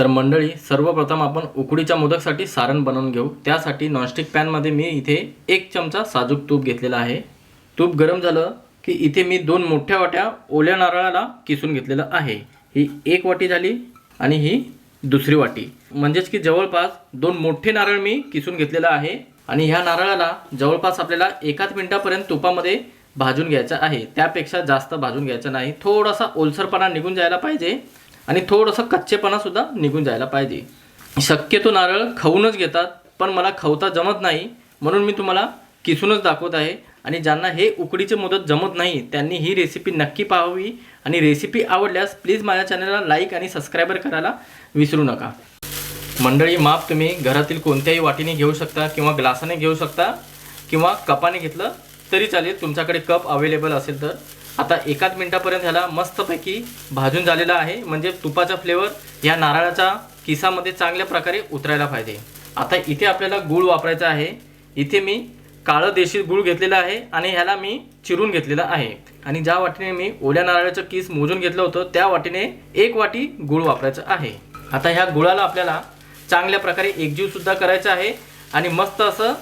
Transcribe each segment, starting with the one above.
तर मंडळी सर्वप्रथम आपण उकडीच्या मोदकसाठी सारण बनवून घेऊ. त्यासाठी नॉनस्टिक पॅनमध्ये मी इथे एक चमचा साजूक तूप घेतलेला आहे. तूप गरम झालं की इथे मी दोन मोठ्या वाट्या ओल्या नारळाला किसून घेतलेलं आहे. ही एक वाटी झाली आणि ही दुसरी वाटी. म्हणजेच की जवळपास दोन मोठे नारळ मी किसून घेतलेलं आहे आणि ह्या नारळाला जवळपास आपल्याला एकाच मिनिटापर्यंत तुपामध्ये भाजून घ्यायचं आहे. त्यापेक्षा जास्त भाजून घ्यायचं नाही. थोडासा ओलसरपणा निघून जायला पाहिजे. आणि थोडंसं कच्चेपणासुद्धा निघून जायला पाहिजे. शक्यतो नारळ खाऊनच घेतात पण मला खवता जमत नाही म्हणून मी तुम्हाला किसूनच दाखवत आहे. आणि ज्यांना हे उकडीचे मुदत जमत नाही त्यांनी ही रेसिपी नक्की पाहावी. आणि रेसिपी आवडल्यास प्लीज माझ्या चॅनलला लाईक आणि सबस्क्रायबर करायला विसरू नका. मंडळी माप तुम्ही घरातील कोणत्याही वाटीने घेऊ शकता किंवा ग्लासाने घेऊ शकता किंवा कपाने घेतलं तरी चालेल. तुमच्याकडे कप अवेलेबल असेल तर. आता एकाच मिनटापर्यंत ह्याला मस्तपैकी भाजून झालेला आहे. म्हणजे तुपाचा फ्लेवर या नारळाच्या किसामध्ये चांगल्या प्रकारे उतरायला पाहिजे. आता इथे आपल्याला गूळ वापरायचा आहे. इथे मी काळं देशी गूळ घेतलेलं आहे आणि ह्याला मी चिरून घेतलेलं आहे. आणि ज्या वाटीने मी ओल्या नारळाचं किस मोजून घेतलं होतं त्या वाटीने एक वाटी गूळ वापरायचं आहे. आता ह्या गुळाला आपल्याला चांगल्या प्रकारे एकजीवसुद्धा करायचा आहे आणि मस्त असं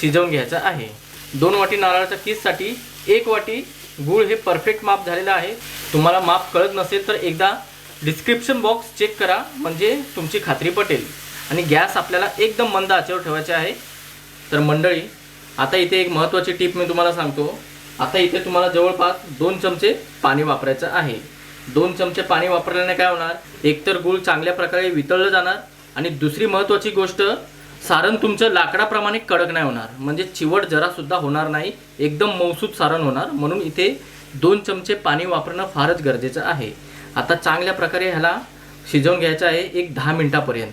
शिजवून घ्यायचं आहे. दोन वाटी नारळाच्या किससाठी एक वाटी गूळ हे परफेक्ट माप झालेलं आहे. तुम्हाला माप कळत नसेल तर एकदा डिस्क्रिप्शन बॉक्स चेक करा म्हणजे तुमची खात्री पटेल. आणि गॅस आपल्याला एकदम मंद आचेवर ठेवायचे आहे. तर मंडळी आता इथे एक महत्त्वाची टीप मी तुम्हाला सांगतो. आता इथे तुम्हाला जवळपास दोन चमचे पाणी वापरायचं आहे. दोन चमचे पाणी वापरल्याने काय होणार? एकतर गूळ चांगल्या प्रकारे वितळलं जाणार. आणि दुसरी महत्त्वाची गोष्ट सारण तुमचं लाकडाप्रमाणे कडक नाही होणार. म्हणजे चिवट जरासुद्धा होणार नाही. एकदम मौसूद सारण होणार. म्हणून इथे दोन चमचे पाणी वापरणं फारच गरजेचं आहे. आता चांगल्या प्रकारे ह्याला शिजवून घ्यायचं आहे एक दहा मिनटापर्यंत.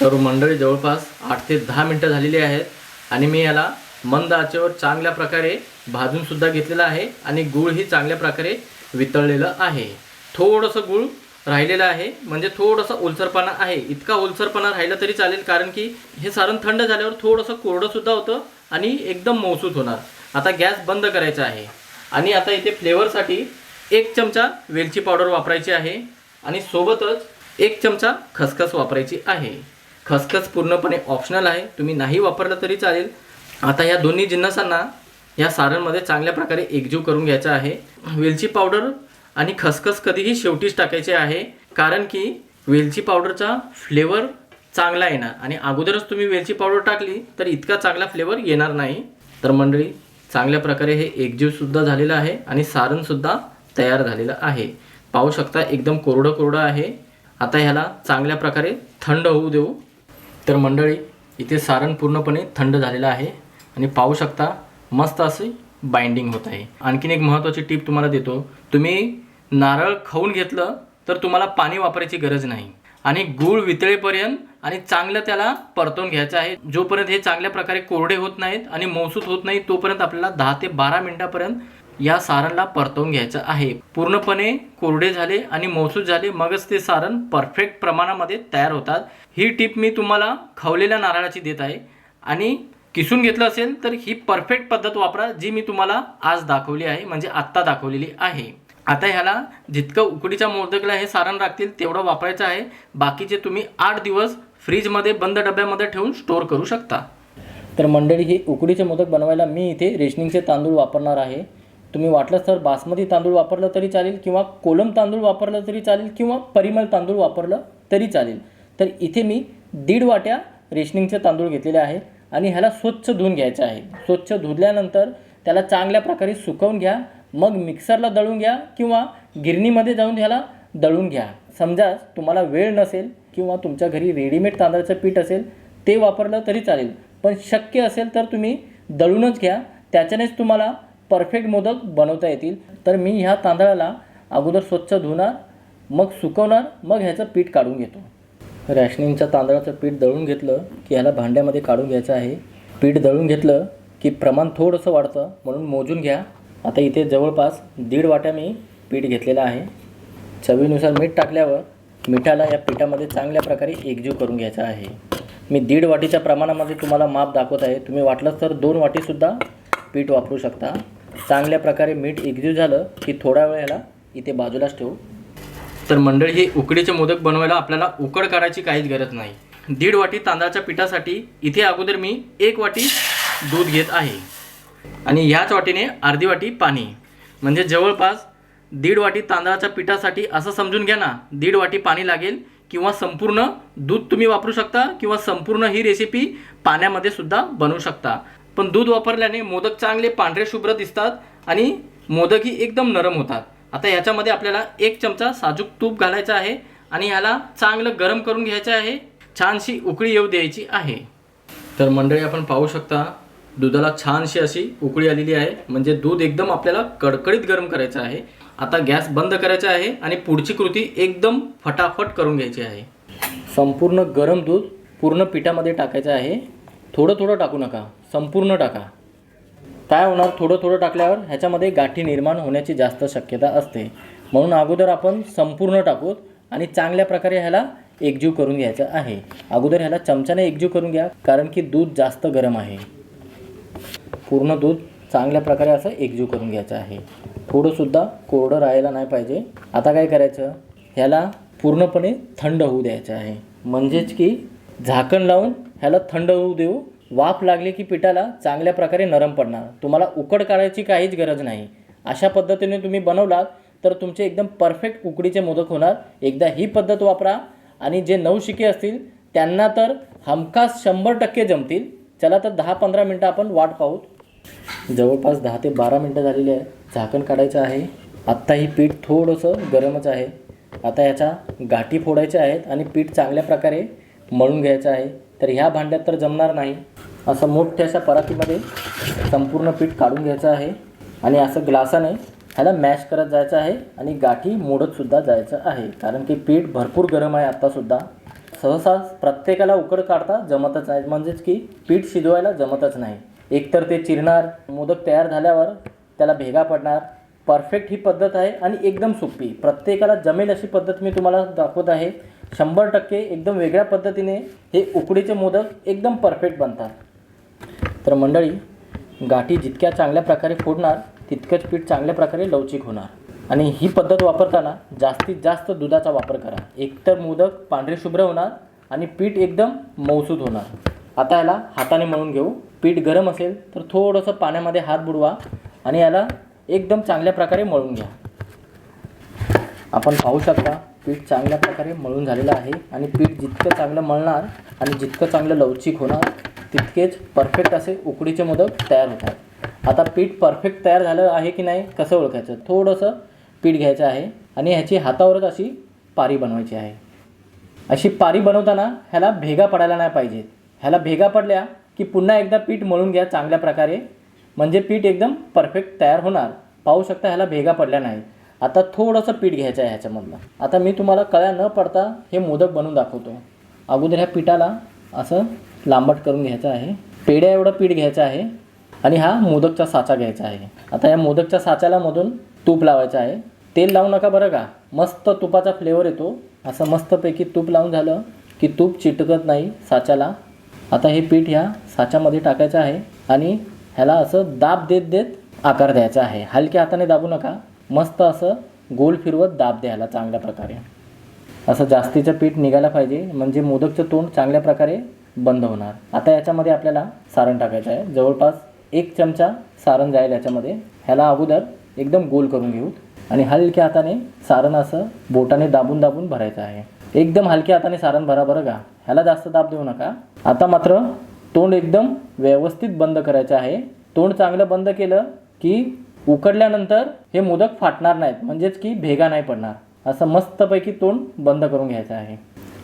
तर मंडळी जवळपास आठ ते दहा मिनटं झालेली आहेत आणि मी याला मंद आचेवर चांगल्या प्रकारे भाजूनसुद्धा घेतलेलं आहे आणि गूळ ही चांगल्या प्रकारे वितळलेलं आहे. थोडंसं गूळ राहिलेलं आहे. म्हणजे थोडंसं ओलसरपणा आहे. इतका ओलसरपणा राहिला तरी चालेल कारण की हे सारण थंड झाल्यावर थोडंसं कोरडंसुद्धा होतं आणि एकदम मौसूद होणार. आता गॅस बंद करायचा आहे. आणि आता इथे फ्लेवरसाठी एक चमचा वेलची पावडर वापरायची आहे. आणि सोबतच एक चमचा खसखस वापरायची आहे. खसखस पूर्णपणे ऑप्शनल आहे. तुम्ही नाही वापरलं तरी चालेल. आता या दोन्ही जिन्नसांना या सारणमध्ये चांगल्या प्रकारे एकजीव करून घ्यायचा आहे. वेलची पावडर आणि खसखस कधीही शेवटीच टाकायचे आहे. कारण की वेलची पावडरचा फ्लेवर चांगला येणार. आणि अगोदरच तुम्ही वेलची पावडर टाकली तर इतका चांगला फ्लेवर येणार नाही. तर मंडळी चांगल्या प्रकारे हे एकजीवसुद्धा झालेलं आहे आणि सारणसुद्धा तयार झालेलं आहे. पाहू शकता एकदम कोरडं कोरडं आहे. आता ह्याला चांगल्या प्रकारे थंड होऊ देऊ. तर मंडळी इथे सारण पूर्णपणे थंड झालेलं आहे. आणि पाहू शकता मस्त असे बाइंडिंग होत आहे. आणखीन एक महत्त्वाची टीप तुम्हाला देतो. तुम्ही नारळ खाऊन घेतलं तर तुम्हाला पाणी वापरायची गरज नाही. आणि गूळ वितळेपर्यंत आणि चांगलं त्याला परतवून घ्यायचं आहे. जोपर्यंत हे चांगल्या प्रकारे कोरडे होत नाहीत आणि मौसूत होत नाही तोपर्यंत आपल्याला दहा ते बारा मिनिटापर्यंत या सारणला परतवून घ्यायचं आहे. पूर्णपणे कोरडे झाले आणि मौसूद झाले मगच ते सारण परफेक्ट प्रमाणामध्ये तयार होतात. ही टीप मी तुम्हाला खवलेल्या नारळाची देत आहे. आणि किसून घेतलं असेल तर ही परफेक्ट पद्धत वापरा जी मी तुम्हाला आज दाखवली आहे म्हणजे आत्ता दाखवलेली आहे. आता ह्याला जितकं उकडीच्या मोदकला हे सारण राखतील तेवढं वापरायचं आहे. बाकीचे तुम्ही आठ दिवस फ्रीजमध्ये बंद डब्यामध्ये ठेवून स्टोअर करू शकता. तर मंडळी हे उकडीचे मोदक बनवायला मी इथे रेशनिंगचे तांदूळ वापरणार आहे. तुम्ही वाटलंच तर बासमती तांदूळ वापरलं तरी चालेल किंवा कोलम तांदूळ वापरलं तरी चालेल किंवा परिमल तांदूळ वापरलं तरी चालेल. तर इथे मी दीड वाट्या रेशनिंगचे तांदूळ घेतलेले आहे आणि ह्याला स्वच्छ धुवून घ्यायचं आहे. स्वच्छ धुतल्यानंतर त्याला चांगल्या प्रकारे सुकवून घ्या. मग मिक्सरला दळून घ्या किंवा गिरणीमध्ये जाऊन ह्याला दळून घ्या. समजा तुम्हाला वेळ नसेल किंवा तुमच्या घरी रेडीमेड तांदळाचं पीठ असेल ते वापरलं तरी चालेल. पण शक्य असेल तर तुम्ही दळूनच घ्या. त्याच्यानेच तुम्हाला परफेक्ट मोदक बनवता येतील. तर मी ह्या तांदळाला अगोदर स्वच्छ धुणार मग सुकवणार मग ह्याचं पीठ काढून घेतो. रॅशनिंगच्या तांदळाचं पीठ दळून घेतलं की ह्याला भांड्यामध्ये काढून घ्यायचं आहे. पीठ दळून घेतलं की प्रमाण थोडंसं वाढतं म्हणून मोजून घ्या. आता इथे जवळपास दीड वाट्या मी पीठ घेतलेलं आहे. चवीनुसार मीठ टाकल्यावर मिठाला या पिठामध्ये चांगल्या प्रकारे एकजीव करून घ्यायचा आहे. मी दीड वाटीच्या प्रमाणामध्ये तुम्हाला माप दाखवत आहे. तुम्ही वाटलंच तर दोन वाटीसुद्धा पीठ वापरू शकता. चांगल्या प्रकारे मीठ एकजीव झालं की थोडा वेळ ह्याला इथे बाजूलाच ठेवू. तर मंडळी हे उकडीचे मोदक बनवायला आपल्याला उकड करायची काहीच गरज नाही. दीड वाटी तांदळाच्या पिठासाठी इथे अगोदर मी एक वाटी दूध घेत आहे. आणि ह्याच वाटीने अर्धी वाटी पाणी. म्हणजे जवळपास दीड वाटी तांदळाच्या पिठासाठी असं समजून घ्या ना दीड वाटी पाणी लागेल किंवा संपूर्ण दूध तुम्ही वापरू शकता किंवा संपूर्ण ही रेसिपी पाण्यामध्ये सुद्धा बनवू शकता. पण दूध वापरल्याने मोदक चांगले पांढरे शुभ्र दिसतात आणि मोदकही एकदम नरम होतात. आता ह्याच्यामध्ये आपल्याला एक चमचा साजूक तूप घालायचं आहे आणि ह्याला चांगलं गरम करून घ्यायचं आहे. छानशी उकळी येऊ द्यायची आहे. तर मंडळी आपण पाहू शकता दुधाला छानशी अशी उकळी आलेली आहे. म्हणजे दूध एकदम आपल्याला कडकडीत गरम करायचं आहे. आता गॅस बंद करायचा आहे आणि पुढची कृती एकदम फटाफट करून घ्यायची आहे. संपूर्ण गरम दूध पूर्ण पिठामध्ये टाकायचं आहे. थोडं थोडं टाकू नका. संपूर्ण टाका. काय होणार? थोडं थोडं टाकल्यावर ह्याच्यामध्ये गाठी निर्माण होण्याची जास्त शक्यता असते. म्हणून अगोदर आपण संपूर्ण टाकूत आणि चांगल्या प्रकारे ह्याला एकजीव करून घ्यायचं आहे. अगोदर ह्याला चमच्याने एकजीव करून घ्या कारण की दूध जास्त गरम आहे. पूर्ण दूध चांगल्या प्रकारे असं एकजीव करून घ्यायचं आहे. थोडंसुद्धा कोरडं राहायला नाही पाहिजे. आता काय करायचं? ह्याला पूर्णपणे थंड होऊ द्यायचं आहे. म्हणजेच की झाकण लावून ह्याला थंड होऊ देऊ. वाफ लागली की पिठाला चांगल्या प्रकारे नरम पडणार. तुम्हाला उकड काढायची काहीच गरज नाही. अशा पद्धतीने तुम्ही बनवलात तर तुमचे एकदम परफेक्ट उकडीचे मोदक होणार. एकदा ही पद्धत वापरा. आणि जे नवशिके असतील त्यांना तर हमखास शंभर टक्के जमतील. चला तर दहा पंधरा मिनटं आपण वाट पाहूत. जवळपास दहा ते बारा मिनटं झालेली आहे. झाकण काढायचं आहे. आत्ता ही पीठ थोडंसं गरमच आहे. आता ह्याच्या गाठी फोडायच्या आहेत आणि पीठ चांगल्या प्रकारे मळून घ्यायचं आहे. तर ह्या भांड्यात तर जमणार नाही. असं मोठ्याशा परातीमध्ये संपूर्ण पीठ काढून घ्यायचं आहे. आणि असं ग्लासाने ह्याला मॅश करत जायचं आहे आणि गाठी मोडतसुद्धा जायचं आहे. कारण की पीठ भरपूर गरम आहे आत्तासुद्धा सहसा प्रत्येकाला उकड काढता जमतच नाही. म्हणजेच की पीठ शिजवायला जमतच नाही. एकतर ते चिरणार मोदक तयार झाल्यावर त्याला भेगा पडणार. परफेक्ट ही पद्धत आहे आणि एकदम सोपी. प्रत्येकाला जमेल अशी पद्धत मी तुम्हाला दाखवत आहे. शंभर टक्के एकदम वेगळ्या पद्धतीने हे उकडीचे मोदक एकदम परफेक्ट बनतात. तर मंडळी गाठी जितक्या चांगल्या प्रकारे फोडणार तितकंच पीठ चांगल्या प्रकारे लवचिक होणार. आणि ही पद्धत वापरताना जास्तीत जास्त दुधाचा वापर करा. एकतर मोदक पांढरे शुभ्र होणार आणि पीठ एकदम मौसूद होणार. आता याला हाताने मळून घेऊ. पीठ गरम असेल तर थोडंसं पाण्यामध्ये हात बुडवा आणि याला एकदम चांगल्या प्रकारे मळून घ्या. आपण पाहू शकता पीठ चांगल्या प्रकारे मळून झालेलं आहे आणि पीठ जितकं चांगलं मळणार आणि जितकं चांगलं लवचिक होणार तितकेच परफेक्ट असे उकडीचे मोदक तयार होतात. आता पीठ परफेक्ट तयार झालं आहे की नाही कसं ओळखायचं? थोडंसं पीठ घ्यायचं आहे आणि ह्याची हातावरच अशी पारी बनवायची आहे. अशी पारी बनवताना ह्याला भेगा पडायला नाही पाहिजेत ह्याला भेगा पडल्या की पुन्हा एकदा पीठ मळून घ्या चांगल्या प्रकारे. म्हणजे पीठ एकदम परफेक्ट तयार होणार. पाहू शकता ह्याला भेगा पडल्या नाही. आता थोडंसं पीठ घ्यायचं आहे ह्याच्यामधलं. आता मी तुम्हाला कळ्या न पडता हे मोदक बनवून दाखवतो अगोदर ह्या पिठाला असं लांबट करून घ्यायचं आहे. पेढ्या एवढं पीठ घ्यायचं आहे. आणि हा मोदकचा साचा घ्यायचा आहे. आता या मोदकच्या साच्याला मधून तूप लावायचं आहे. तेल लावू नका बरं का. मस्त तुपाचा फ्लेवर येतो. असं मस्तपैकी तूप लावून झालं की तूप चिटकत नाही साच्याला. आता हे पीठ ह्या साच्यामध्ये टाकायचं आहे आणि ह्याला असं दाब देत देत आकार द्यायचा आहे. हलक्या हाताने दाबू नका. मस्त असं गोल फिरवत दाब द्यायला चांगल्या प्रकारे. असं जास्तीचं पीठ निघायला पाहिजे म्हणजे मोदकचं तोंड चांगल्या प्रकारे बंद होणार. आता याच्यामध्ये आपल्याला सारण टाकायचं आहे. जवळपास एक चमचा सारण जाईल याच्यामध्ये. ह्याला अगोदर एकदम गोल करून घेऊ. आणि हलक्या हाताने सारण असं बोटाने दाबून दाबून भरायचं आहे. एकदम हलक्या हाताने सारण भरा बरं का. ह्याला जास्त दाब देऊ नका. आता मात्र तोंड एकदम व्यवस्थित बंद करायचं आहे. तोंड चांगलं बंद केलं की उकडल्यानंतर हे मोदक फाटणार नाहीत. म्हणजेच की भेगा नाही पडणार. असं मस्तपैकी तोंड बंद करून घ्यायचं आहे.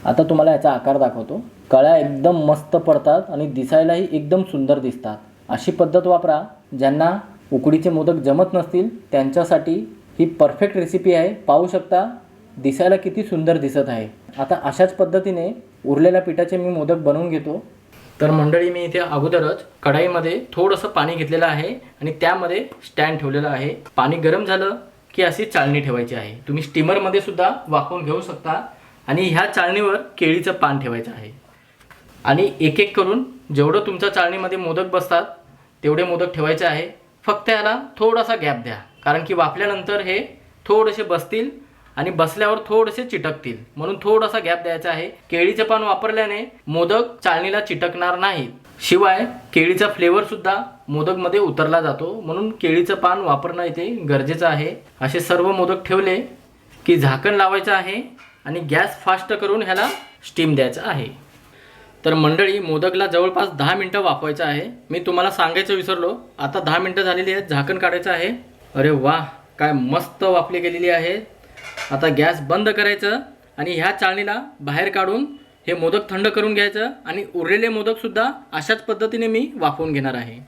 आता तुम्हाला याचा आकार दाखवतो. कळ्या एकदम मस्त पडतात आणि दिसायलाही एकदम सुंदर दिसतात. अशी पद्धत वापरा. ज्यांना उकडीचे मोदक जमत नसतील त्यांच्यासाठी ही परफेक्ट रेसिपी आहे. पाहू शकता. दिसायला किती सुंदर दिसत आहे. आता अशाच पद्धतीने उरलेल्या पिठाचे मी मोदक बनवून घेतो. तर मंडळी मी इथे अगोदरच कढाईमध्ये थोडंसं पाणी घेतलेलं आहे आणि त्यामध्ये स्टँड ठेवलेलं आहे. पाणी गरम झालं की अशी चाळणी ठेवायची आहे. तुम्ही स्टीमरमध्ये सुद्धा वाकवून घेऊ शकता आणि ह्या चाळणीवर केळीचं पान ठेवायचं आहे. आणि एक एक करून जेवढं तुमच्या चाळणीमध्ये मोदक बसतात तेवढे मोदक ठेवायचे आहे. फक्त याला थोडासा गॅप द्या. कारण की वाफल्यानंतर हे थोडेसे बसतील आणि बसल्यावर थोडेसे चिटकतील. म्हणून थोडासा गॅप द्यायचा आहे. केळीचे पान वापरल्याने मोदक चाळणीला चिटकणार नाहीत. शिवाय केळीचा फ्लेवर सुद्धा मोदकमध्ये उतरला जातो. म्हणून केळीचं पान वापरणं इथे गरजेचं आहे. असे सर्व मोदक ठेवले की झाकण लावायचं आहे आणि गॅस फास्ट करून ह्याला स्टीम द्यायचं आहे. तर मंडळी मोदकला जवळपास दहा मिनटं वाफवायचं आहे. मी तुम्हाला सांगायचं विसरलो. आता दहा मिनटं झालेली आहेत. झाकण काढायचं आहे. अरे वा काय मस्त वाफली गेलेली आहे. आता गॅस बंद करायचं आणि ह्या चाळणीला बाहेर काढून हे मोदक थंड करून घ्यायचं आणि उरलेले मोदकसुद्धा अशाच पद्धतीने मी वाफवून घेणार आहे.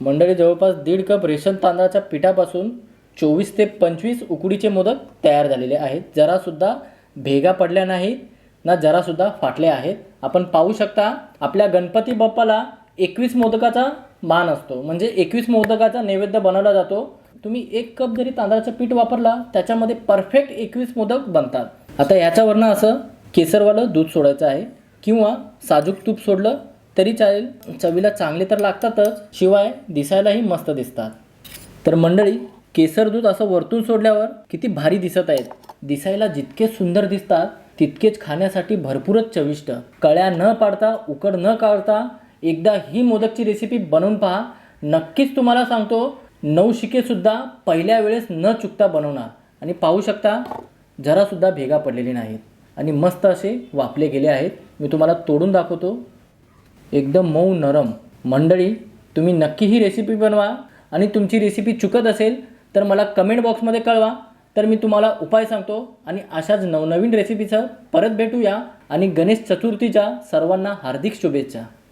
मंडळी जवळपास दीड कप रेशन तांदळाच्या पिठापासून चोवीस ते पंचवीस उकडीचे मोदक तयार झालेले आहेत. जरासुद्धा भेगा पडल्या नाहीत ना जरासुद्धा फाटले आहेत. आपण पाहू शकता आपल्या गणपती बाप्पाला एकवीस मोदकाचा मान असतो. म्हणजे एकवीस मोदकाचा नैवेद्य बनवला जातो. तुम्ही एक कप जरी तांदळाचं पीठ वापरला त्याच्यामध्ये परफेक्ट एकवीस मोदक बनतात. आता याच्यावरनं असं केसरवालं दूध सोडायचं आहे किंवा साजूक तूप सोडलं तरी चालेल. चवीला चांगले तर लागतातच शिवाय दिसायलाही मस्त दिसतात. तर मंडळी केसर दूध असं वरतून सोडल्यावर किती भारी दिसत आहेत. दिसायला जितके सुंदर दिसतात तितकेच खाण्यासाठी भरपूरच चविष्ट. कळ्या न पाडता उकड न काढता एकदा ही मोदकची रेसिपी बनवून पहा. नक्कीच तुम्हाला सांगतो नवशिकेसुद्धा पहिल्या वेळेस न चुकता बनवणार. आणि पाहू शकता जरासुद्धा भेगा पडलेली नाहीत. आणि मस्त असे वापले गेले आहेत. मी तुम्हाला तोडून दाखवतो. एकदम मऊ नरम. मंडळी तुम्ही नक्की ही रेसिपी बनवा. आणि तुमची रेसिपी चुकत असेल तर मला कमेंट बॉक्समध्ये कळवा. तर मी तुम्हाला उपाय सांगतो. आणि अशाच नवनवीन रेसिपीचं परत भेटूया. आणि गणेश चतुर्थीच्या सर्वांना हार्दिक शुभेच्छा.